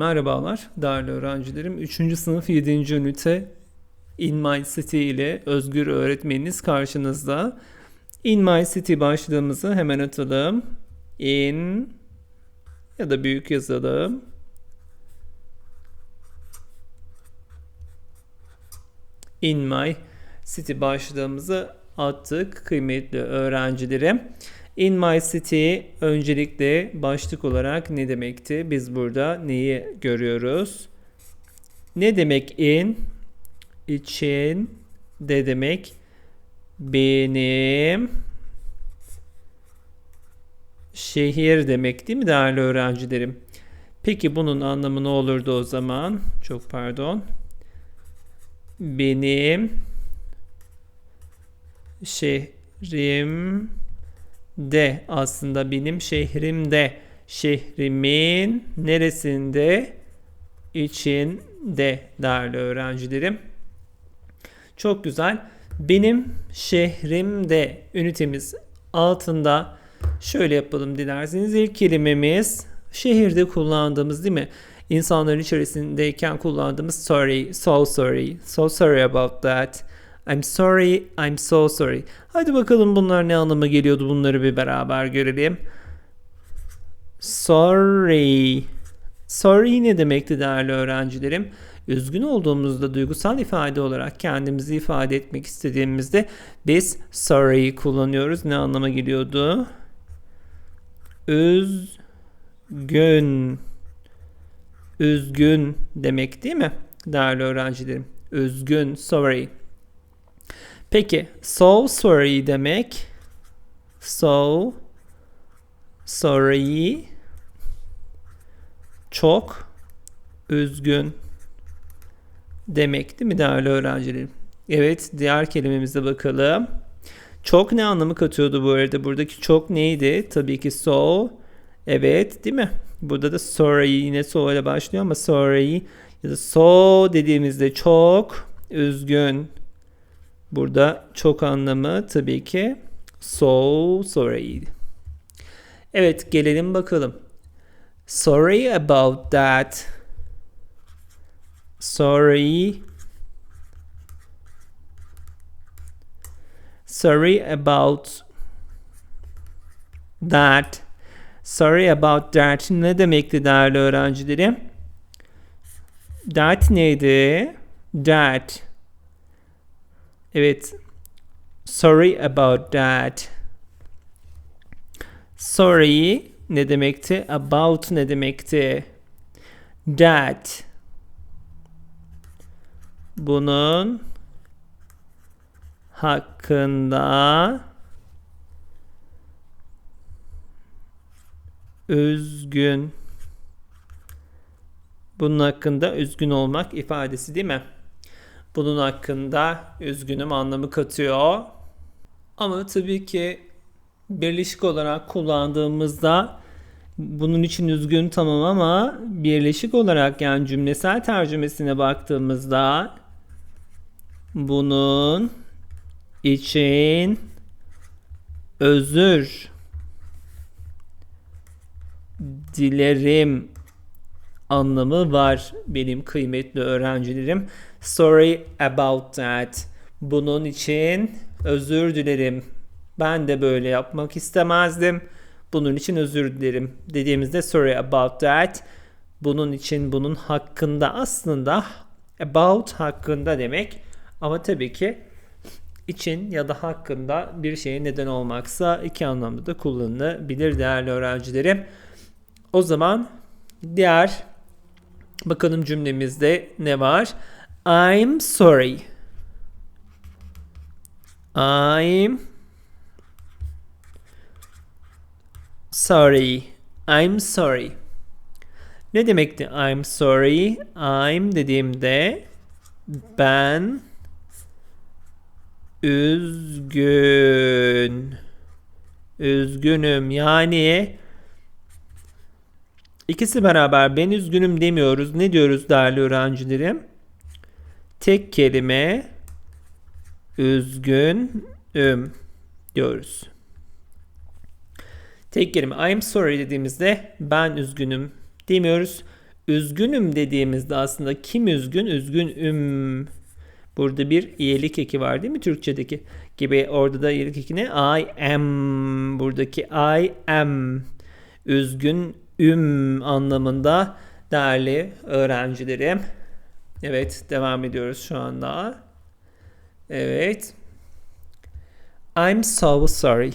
Merhabalar değerli öğrencilerim. 3. sınıf 7. ünite In My City ile Özgür öğretmeniniz karşınızda. In My City başlığımızı hemen atalım. In ya da büyük yazalım. In My City başlığımızı attık kıymetli öğrencilerim. In my city öncelikle başlık olarak ne demekti? Biz burada neyi görüyoruz? Ne demek in? İçin de demek benim şehir demek değil mi değerli öğrencilerim? Peki bunun anlamı ne olurdu o zaman? Çok pardon. Benim şehrim de aslında benim şehrimde şehrimin neresinde içinde değerli öğrencilerim. Çok güzel. Benim şehrimde ünitemiz altında şöyle yapalım dilerseniz. ilk kelimemiz şehirde kullandığımız değil mi? İnsanların içerisindeyken kullandığımız sorry, so sorry, so sorry about that. I'm sorry, I'm so sorry. Hadi bakalım bunlar ne anlama geliyordu bunları bir beraber görelim. Sorry. Sorry ne demekti değerli öğrencilerim? Üzgün olduğumuzda duygusal ifade olarak kendimizi ifade etmek istediğimizde biz sorry kullanıyoruz. Ne anlama geliyordu? Üzgün. Üzgün demek değil mi? Değerli öğrencilerim. Üzgün, sorry. Peki so sorry demek so sorry çok üzgün demek değil mi değerli öğrencilerim? Evet diğer kelimemize bakalım. Çok ne anlamı katıyordu bu arada? Buradaki çok neydi? Tabii ki so. Evet değil mi? Burada da sorry yine so ile başlıyor ama sorry ya da so dediğimizde çok üzgün Burada çok anlamı tabii ki so sorry. Evet gelelim bakalım. Sorry about that. Sorry. Sorry about that. Sorry about that ne demekti değerli öğrencilerim? That neydi? That Evet. Sorry about that. Sorry ne demekti? About ne demekti? That. Bunun hakkında üzgün. Bunun hakkında üzgün olmak ifadesi değil mi? Bunun hakkında üzgünüm anlamı katıyor. Ama tabii ki birleşik olarak kullandığımızda bunun için üzgün tamam ama birleşik olarak yani cümlesel tercümesine baktığımızda bunun için özür dilerim anlamı var benim kıymetli öğrencilerim. Sorry about that. Bunun için özür dilerim. Ben de böyle yapmak istemezdim. Bunun için özür dilerim. Dediğimizde sorry about that. Bunun için bunun hakkında aslında about hakkında demek. Ama tabii ki için ya da hakkında bir şeye neden olmaksa iki anlamda da kullanılabilir değerli öğrencilerim. O zaman diğer bakalım cümlemizde ne var? I'm sorry. I'm sorry. I'm sorry. Ne demekti I'm sorry? I'm dediğimde ben üzgün. Üzgünüm. Yani ikisi beraber ben üzgünüm demiyoruz. Ne diyoruz değerli öğrencilerim? Tek kelime üzgünüm diyoruz. Tek kelime I'm sorry dediğimizde ben üzgünüm demiyoruz. Üzgünüm dediğimizde aslında kim üzgün? Üzgünüm. Burada bir iyilik eki var değil mi Türkçedeki? Gibi orada da iyilik eki ne? I am. Buradaki I am. Üzgün üm anlamında değerli öğrencilerim. Evet devam ediyoruz şu anda. Evet. I'm so sorry.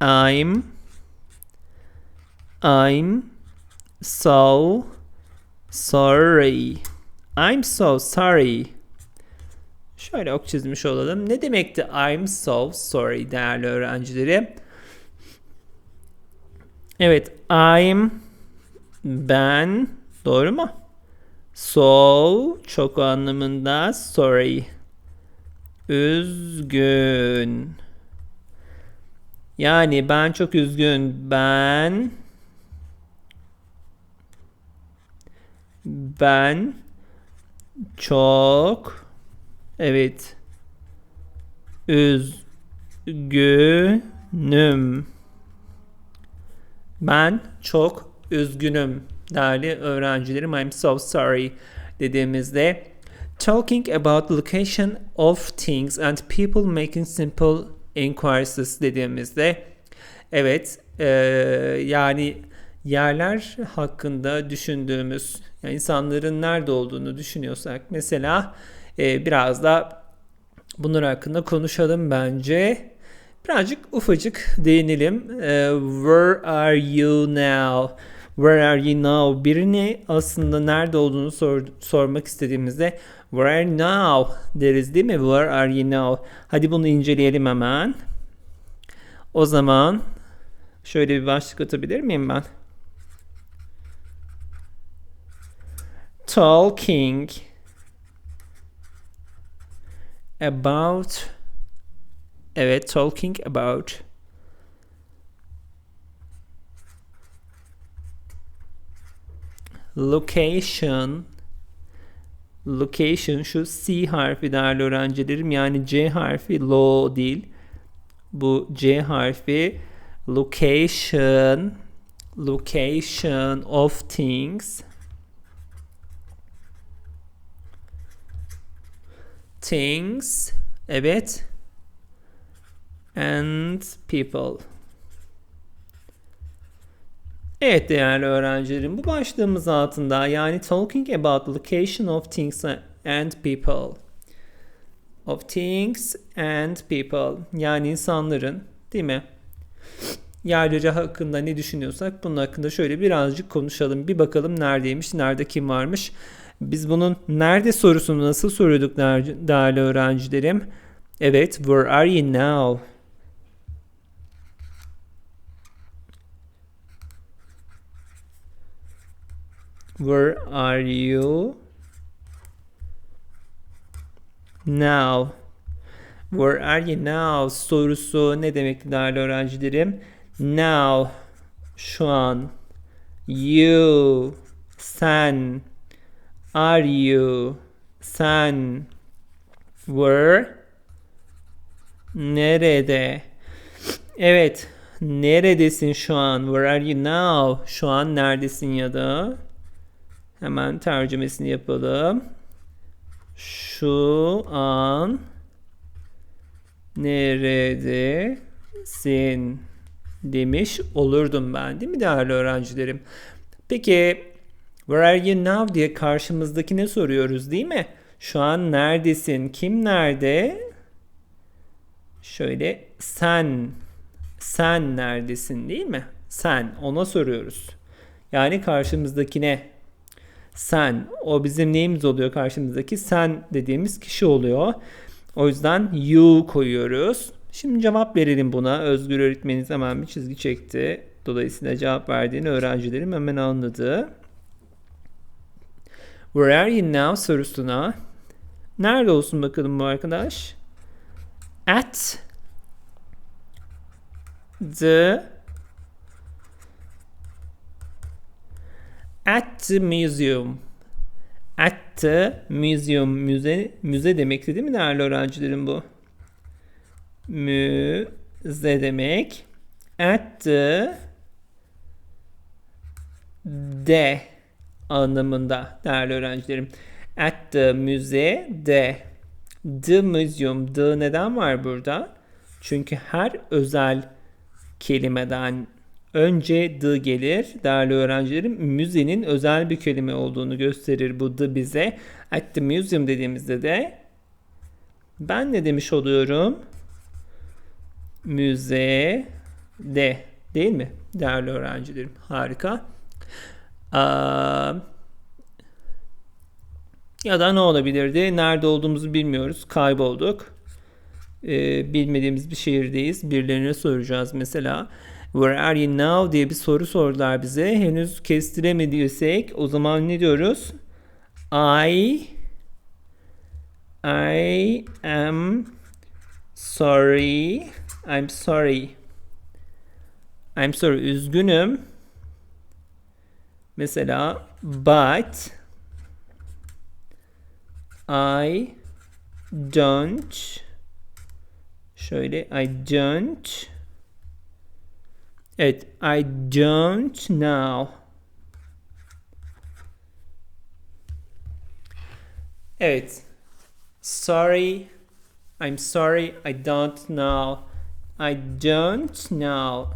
I'm I'm so sorry. I'm so sorry. Şöyle ok çizmiş olalım. Ne demekti I'm so sorry değerli öğrencilerim? Evet, I'm ben doğru mu? So çok anlamında sorry. Üzgün. Yani ben çok üzgün. Ben ben çok evet üzgünüm. Ben çok üzgünüm değerli öğrencilerim. I'm so sorry dediğimizde talking about location of things and people making simple inquiries dediğimizde evet e, yani yerler hakkında düşündüğümüz yani insanların nerede olduğunu düşünüyorsak mesela e, biraz da bunlar hakkında konuşalım bence. Birazcık ufacık değinelim. Uh, where are you now? Where are you now? Birini aslında nerede olduğunu sor, sormak istediğimizde Where are you now deriz değil mi? Where are you now? Hadi bunu inceleyelim hemen. O zaman şöyle bir başlık atabilir miyim ben? Talking about Evet, talking about location. Location şu C harfi değerli öğrencilerim. Yani C harfi low değil. Bu C harfi location. Location of things. Things. Evet. And people. Evet değerli öğrencilerim bu başlığımız altında yani talking about location of things and people. Of things and people yani insanların değil mi? Yerleri hakkında ne düşünüyorsak bunun hakkında şöyle birazcık konuşalım. Bir bakalım neredeymiş, nerede kim varmış. Biz bunun nerede sorusunu nasıl soruyorduk değerli öğrencilerim? Evet, where are you now? Where are you now? Where are you now sorusu ne demek değerli öğrencilerim? Now şu an you sen are you sen were nerede? Evet, neredesin şu an? Where are you now? Şu an neredesin ya da Hemen tercümesini yapalım. Şu an neredesin demiş olurdum ben değil mi değerli öğrencilerim? Peki where are you now diye karşımızdaki ne soruyoruz değil mi? Şu an neredesin? Kim nerede? Şöyle sen sen neredesin değil mi? Sen ona soruyoruz. Yani karşımızdakine sen. O bizim neyimiz oluyor karşımızdaki? Sen dediğimiz kişi oluyor. O yüzden you koyuyoruz. Şimdi cevap verelim buna. Özgür öğretmeniniz hemen bir çizgi çekti. Dolayısıyla cevap verdiğini öğrencilerim hemen anladı. Where are you now sorusuna nerede olsun bakalım bu arkadaş? At the At the museum. At the museum. Müze, müze demekti değil mi değerli öğrencilerim bu? Müze demek. At the de anlamında değerli öğrencilerim. At the müzede. The museum. The neden var burada? Çünkü her özel kelimeden önce the gelir. Değerli öğrencilerim müzenin özel bir kelime olduğunu gösterir bu the bize. At the museum dediğimizde de ben ne demiş oluyorum? Müze de değil mi? Değerli öğrencilerim. Harika. Aa, ya da ne olabilirdi? Nerede olduğumuzu bilmiyoruz. Kaybolduk. Ee, bilmediğimiz bir şehirdeyiz. Birilerine soracağız mesela. Where are you now diye bir soru sordular bize. Henüz kestiremediysek o zaman ne diyoruz? I I am sorry. I'm sorry. I'm sorry. Üzgünüm. Mesela but I don't şöyle I don't Evet I don't know. Evet. Sorry I'm sorry I don't know. I don't know.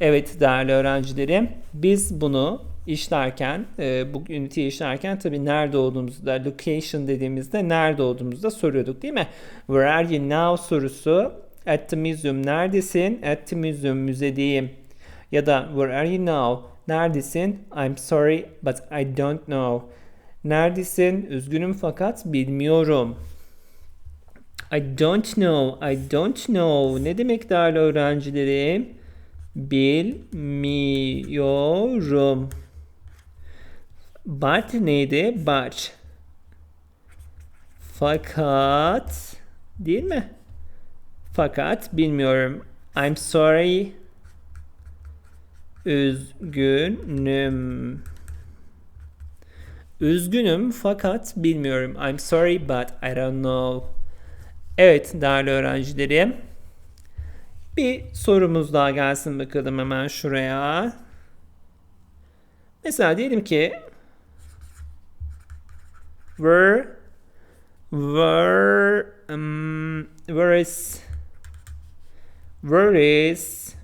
Evet değerli öğrencilerim biz bunu işlerken, e, bu üniteyi işlerken tabii nerede olduğumuzda, location dediğimizde nerede olduğumuzda soruyorduk değil mi? Where are you now sorusu at the museum neredesin? At the museum müzedeyim. Ya da where are you now? Neredesin? I'm sorry but I don't know. Neredesin? Üzgünüm fakat bilmiyorum. I don't know. I don't know. Ne demek değerli öğrencilerim? Bilmiyorum. But neydi? But. Fakat değil mi? Fakat bilmiyorum. I'm sorry. Üzgünüm. Üzgünüm fakat bilmiyorum. I'm sorry but I don't know. Evet değerli öğrencilerim. Bir sorumuz daha gelsin bakalım hemen şuraya. Mesela diyelim ki where where um, where is where is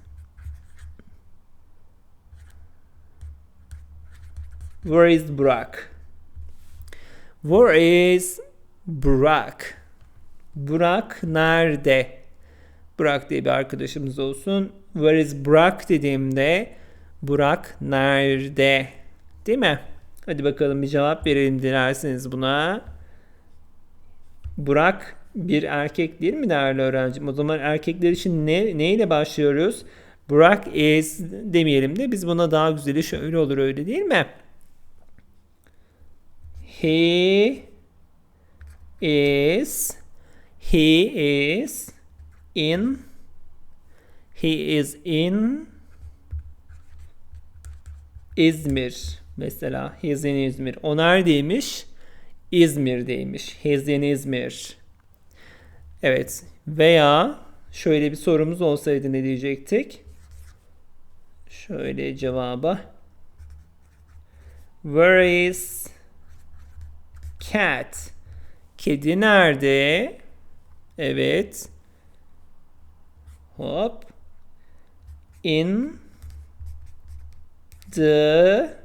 where is Burak? Where is Burak? Burak nerede? Burak diye bir arkadaşımız olsun. Where is Burak dediğimde Burak nerede? Değil mi? Hadi bakalım bir cevap verelim dilerseniz buna. Burak bir erkek değil mi değerli öğrencim? O zaman erkekler için ne, neyle başlıyoruz? Burak is demeyelim de biz buna daha güzeli şöyle olur öyle değil mi? He is he is in he is in İzmir mesela he is in İzmir. O neredeymiş? İzmir'deymiş. He is in İzmir. Evet. Veya şöyle bir sorumuz olsaydı ne diyecektik? Şöyle cevaba. Where is cat? Kedi nerede? Evet. Hop. In the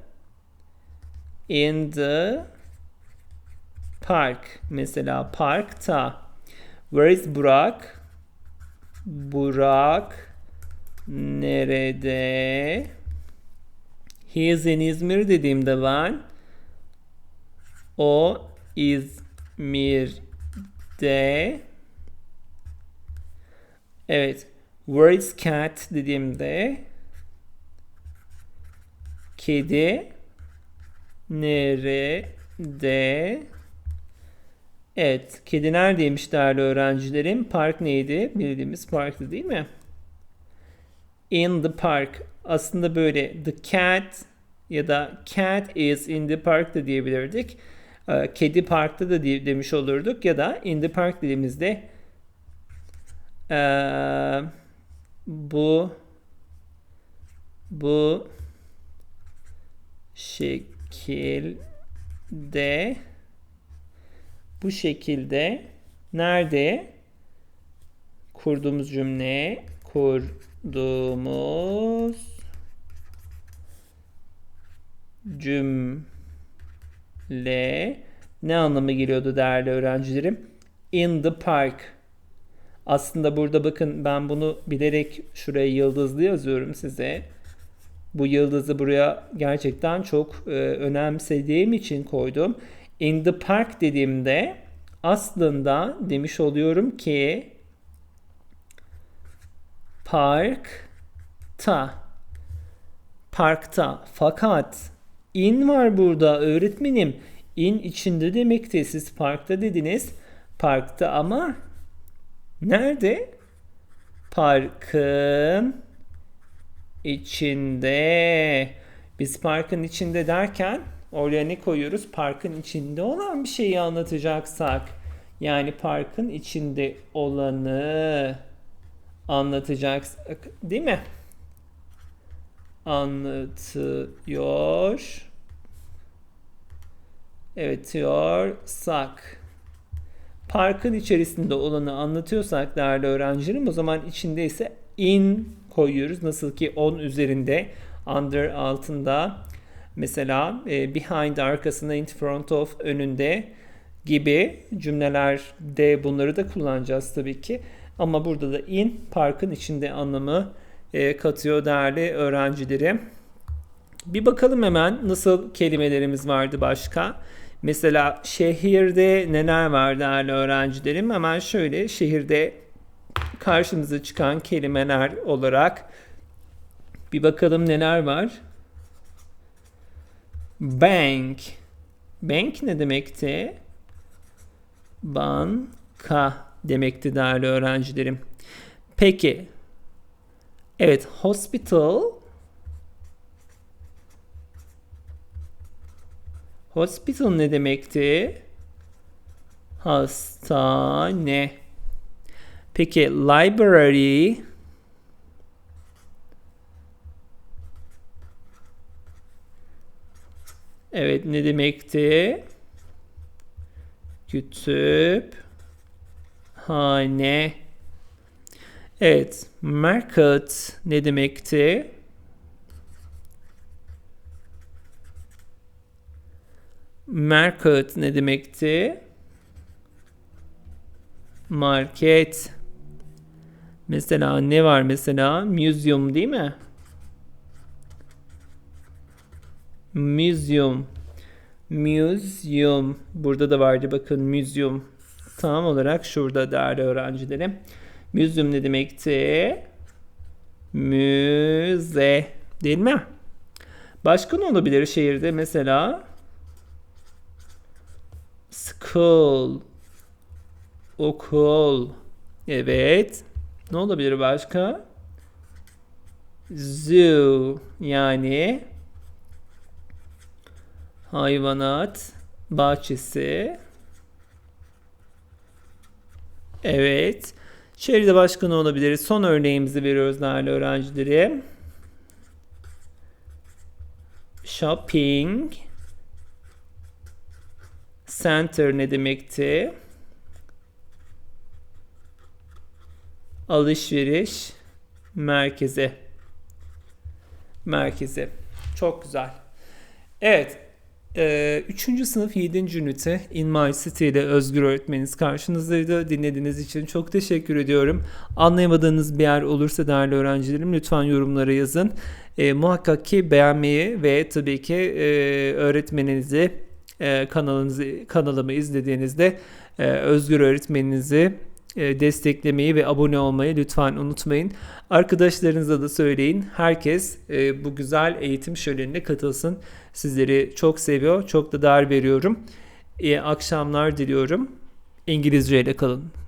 in the park. Mesela parkta. Where is Burak? Burak nerede? He is in İzmir dediğimde ben o İzmir'de Evet. Where is cat dediğimde kedi nerede? Evet. Kedi neredeymiş değerli öğrencilerim? Park neydi? Bildiğimiz parktı değil mi? In the park. Aslında böyle the cat ya da cat is in the park da diyebilirdik. Ee, kedi parkta da demiş olurduk ya da in the park dediğimizde ee, bu bu şekilde bu şekilde nerede kurduğumuz cümle kurduğumuz cümle ne anlamı geliyordu değerli öğrencilerim? In the park. Aslında burada bakın ben bunu bilerek şuraya yıldızlı yazıyorum size. Bu yıldızı buraya gerçekten çok e, önemsediğim için koydum. In the park dediğimde aslında demiş oluyorum ki parkta parkta. Fakat in var burada öğretmenim. İn içinde demekti. Siz parkta dediniz. Parkta ama nerede? Parkın içinde. Biz parkın içinde derken oraya ne koyuyoruz parkın içinde olan bir şeyi anlatacaksak yani parkın içinde olanı anlatacaksak değil mi? Anlatıyor. Evet diyorsak. Parkın içerisinde olanı anlatıyorsak değerli öğrencilerim o zaman içinde ise in koyuyoruz. Nasıl ki on üzerinde under altında mesela e, behind arkasında in front of önünde gibi cümlelerde bunları da kullanacağız tabii ki. Ama burada da in parkın içinde anlamı e, katıyor değerli öğrencilerim. Bir bakalım hemen nasıl kelimelerimiz vardı başka. Mesela şehirde neler var değerli öğrencilerim? Hemen şöyle şehirde karşımıza çıkan kelimeler olarak bir bakalım neler var. Bank. Bank ne demekti? Banka demekti değerli öğrencilerim. Peki. Evet, hospital Hospital ne demekti? Hastane. Peki library Evet ne demekti? Kütüp hane. Evet, market ne demekti? Market ne demekti? Market. Mesela ne var mesela? Museum değil mi? Museum. Museum. Burada da vardı bakın museum. Tam olarak şurada değerli öğrencilerim. Museum ne demekti? Müze. Değil mi? Başka ne olabilir şehirde? Mesela school. Okul. Evet. Ne olabilir başka? Zoo yani hayvanat bahçesi. Evet. Şehirde başka ne olabilir? Son örneğimizi veriyoruz değerli öğrencilerim. Shopping center ne demekti? alışveriş merkezi. Merkezi. Çok güzel. Evet. Ee, üçüncü sınıf 7. ünite In My City ile Özgür öğretmeniniz karşınızdaydı. Dinlediğiniz için çok teşekkür ediyorum. Anlayamadığınız bir yer olursa değerli öğrencilerim lütfen yorumlara yazın. E, muhakkak ki beğenmeyi ve tabii ki e, öğretmeninizi e, kanalınızı kanalımı izlediğinizde e, Özgür öğretmeninizi desteklemeyi ve abone olmayı lütfen unutmayın. Arkadaşlarınıza da söyleyin. Herkes e, bu güzel eğitim şölenine katılsın. Sizleri çok seviyor, çok da değer veriyorum. İyi akşamlar diliyorum. İngilizce ile kalın.